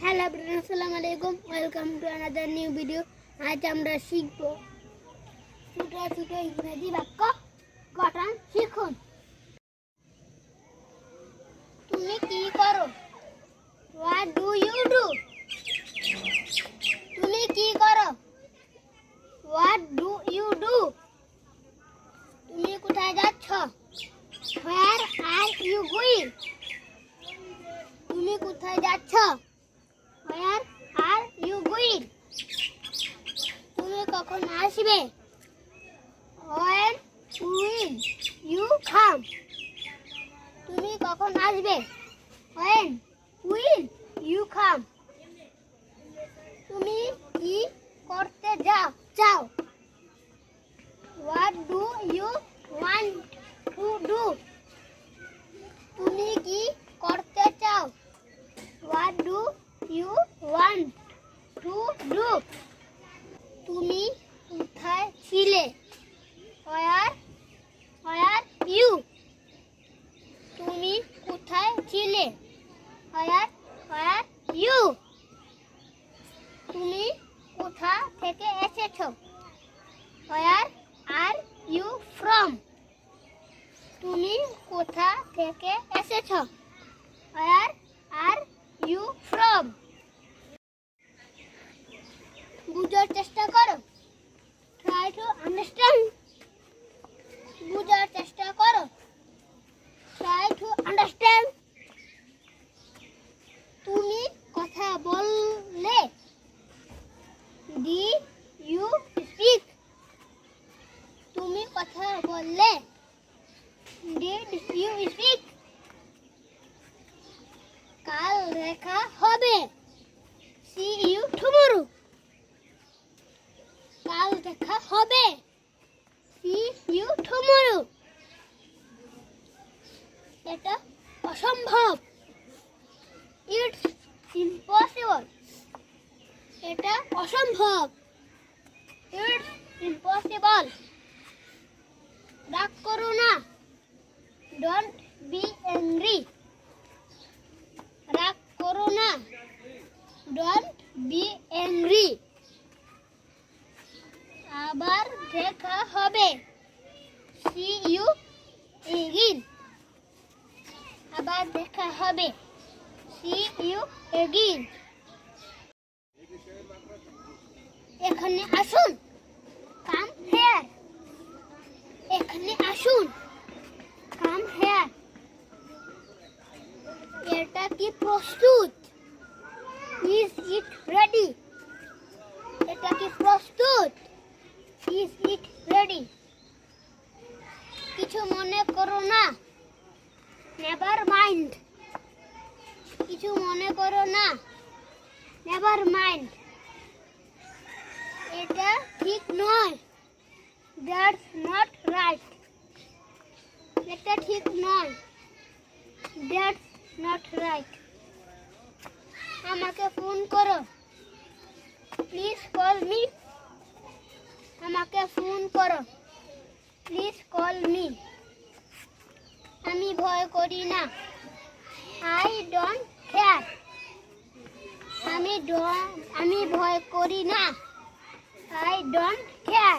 Hello everyone আসসালামু আলাইকুম welcome to another new video আজ আমরা শিখব ছোট ছোট ইংরেজি বাক্য গঠন শিখুন তুমি কি করো হোয়াট ডু ইউ ডু তুমি কি করো হোয়াট ডু ইউ ডু তুমি কোথায় যাচ্ছ হোয়ার আর ইউ গোয়িং তুমি কোথায় যাচ্ছ হোয়ার আর ইউ গোয়িং তুমি কখন আসবে। হোয়েন উইল ইউ কাম তুমি কখন আসবে? ইউ কাম তুমি কি করতে যাও? চাও what do you want to do তুমি কি করতে চাও what do you want to do তুমি হোয়ার ইউ। তুমি কোথায় ছিলে? Where where you. তুমি কোথা থেকে এসেছ? Where are? You from? তুমি কোথা থেকে এসেছ? Where are you from? বুঝার চেষ্টা করো ট্রাই টু আন্ডারস্ট্যান্ড বুঝার চেষ্টা করো ট্রাই টু তুমি কথা বললে। ডি ইউ স্পিক তুমি কথা বললে। ডিড ইউ স্পিক কাল দেখা হবে। সি ইউ কাল দেখা হবে। সি ইউ টুমরো এটা অসম্ভব। ইটস ইম্পসিবল এটা অসম্ভব। ইটস ইম্পসিবল রাগ করো না। ডোন্ট বি অ্যাংরি রাগ করো না। ডোন্ট বি অ্যাংরি আবার দেখা হবে। সি ইউ এগিন আবার দেখা হবে। সি ইউ এগিন এখানে আসুন। কাম হেয়ার এখানে আসুন। কাম হেয়ার এটা কি প্রস্তুত? ইজ ইট রেডি এটা কি প্রস্তুত? ইজ ইট রেডি কিছু মনে করো না। নেভার মাইন্ড কিছু মনে করো না। নেভার মাইন্ড এটা ঠিক নয়। দ্যাটস নট রাইট এটা ঠিক নয়। দ্যাটস নট রাইট আমাকে ফোন করো। প্লিজ কল মি আমাকে ফোন করো। প্লিজ কল মি আমি ভয় করি না। আই ডোন্ট কেয়ার আমি আমি ভয় করি না। I don't care